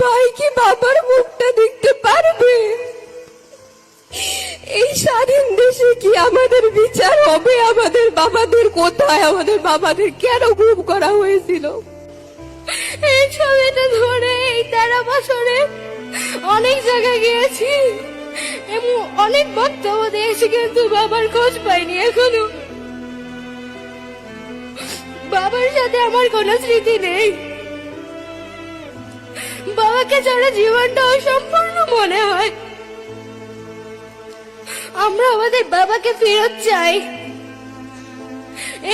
ভাই কি বাবার মুখটা দেখতে পারবে? এই স্বাধীন দেশে কি আমাদের বিচার হবে? আমাদের বাবাদের কোথায়? আমাদের বাবাদের কেন গুম করা হয়েছিল? এই ছবিটা ধরে এই তেরো বছরে অনেক জায়গায় গিয়েছি। এবং অনেক বক্তব্য দিয়েছি কিন্তু বাবার খোঁজ পাইনি এখনও। বাবার সাথে আমার কোনো স্মৃতি নেই। বাবাকে ছাড়া জীবনটা অসম্পূর্ণ মনে হয়। আমরা আমাদের বাবাকে ফেরত চাই।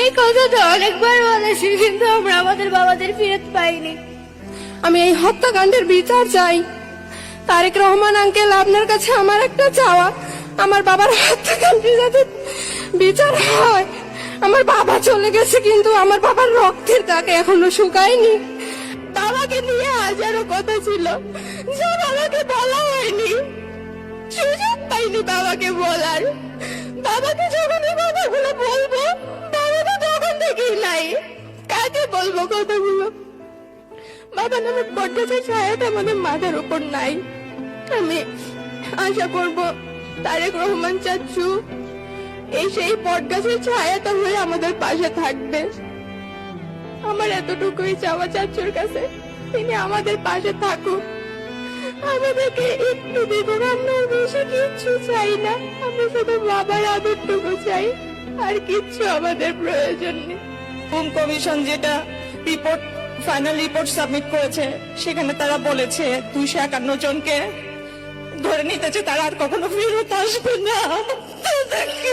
এই কথাটা অনেকবার বলেছি, কিন্তু আমরা আমাদের বাবাদের ফেরত পাইনি। আমি এই হত্যাকাণ্ডের বিচার চাই। তারেক রহমান আঙ্কেল আপনার কাছে আমার একটা চাওয়া। আমার বাবার হত্যাকাণ্ডের যাতে বিচার হয়, আমার বাবা চলে গেছে, কিন্তু আমার বাবার রক্তের দাগ এখনও শুকায়নি। বাবাকে নিয়ে হাজারো কথা ছিল যা বাবাকে বলা হয়নি। সুযোগ পাইনি বাবাকে বলার। বাবাকে যখন এই কথাগুলো বলব, বাবা তো তখন থেকেই নাই। কাকে বলব কথাগুলো? বাবা নামে বটগাছের ছায়াটা আমাদের মাথার উপর নাই। আমি আশা করব তারেক রহমান চাচ্ছু এই সেই বটগাছের ছায়াটা হয়ে আমাদের পাশে থাকবে। আমার এতটুকুই চাওয়া চাচ্ছুর কাছে। তিনি আমাদের পাশে থাকুক আমাদেরকে একটু দেখুন, আমরা বেশি কিচ্ছু চাই না। আমরা শুধু বাবার আদরটুকু চাই, আর কিচ্ছু আমাদের প্রয়োজন নেই। হোম কমিশন যেটা রিপোর্ট, ফাইনাল রিপোর্ট সাবমিট করেছে, সেখানে তারা বলেছে দুইশো একান্ন জনকে ধরে নিতেছে তারা আর কখনো ফেরত আসবে না। তাদেরকে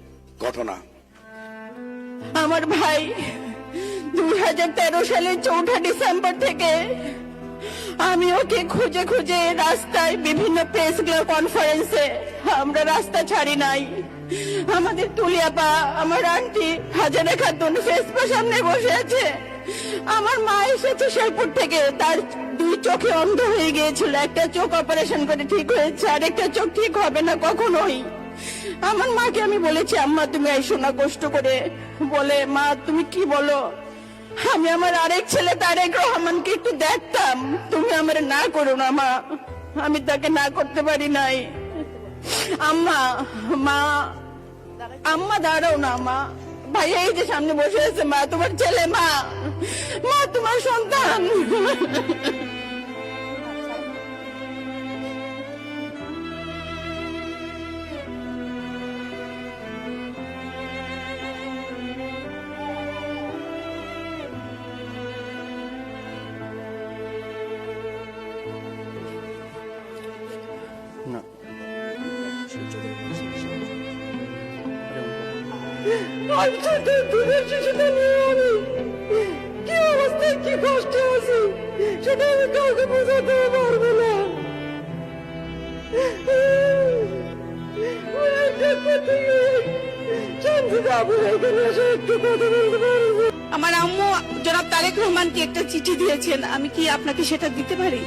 ঘটনা। আমার ভাই দুই হাজার তেরো সালের চৌঠা ডিসেম্বর থেকে আমি ওকে খুঁজে খুঁজে রাস্তায় বিভিন্ন প্রেস কনফারেন্সে আমরা রাস্তা ছাড়ি নাই। আমাদের তুলিয়াপা আমার আন্টি হাজারে খাতুন ফেসপা সামনে বসে আছে। আমার মা এসেছে শেরপুর থেকে। তার দুই চোখে অন্ধ হয়ে গিয়েছিল। একটা চোখ অপারেশন করে ঠিক হয়েছে আর একটা চোখ ঠিক হবে না কখনোই। আমার মাকে আমি বলেছি, আম্মা, তুমি আইসো না কষ্ট করে। বলে, মা, তুমি কি বলো? আমি আমার আরেক ছেলে তারেক রহমানকে একটু দেখতাম। তুমি আমার না করো না, মা। আমি তাকে না করতে পারি নাই। আম্মা, মা, আম্মা, দাঁড়াও না, মা। ভাই এই যে সামনে বসে আছে, মা, তোমার ছেলে, মা। মা, তোমার সন্তান। কি অবস্থায় কি কষ্ট সেটা আমি কাউকে বোঝাতে পারব না। আমার আম্মু জনাব তারেক রহমানকে একটা চিঠি দিয়েছেন। আমি কি আপনাকে সেটা দিতে পারি?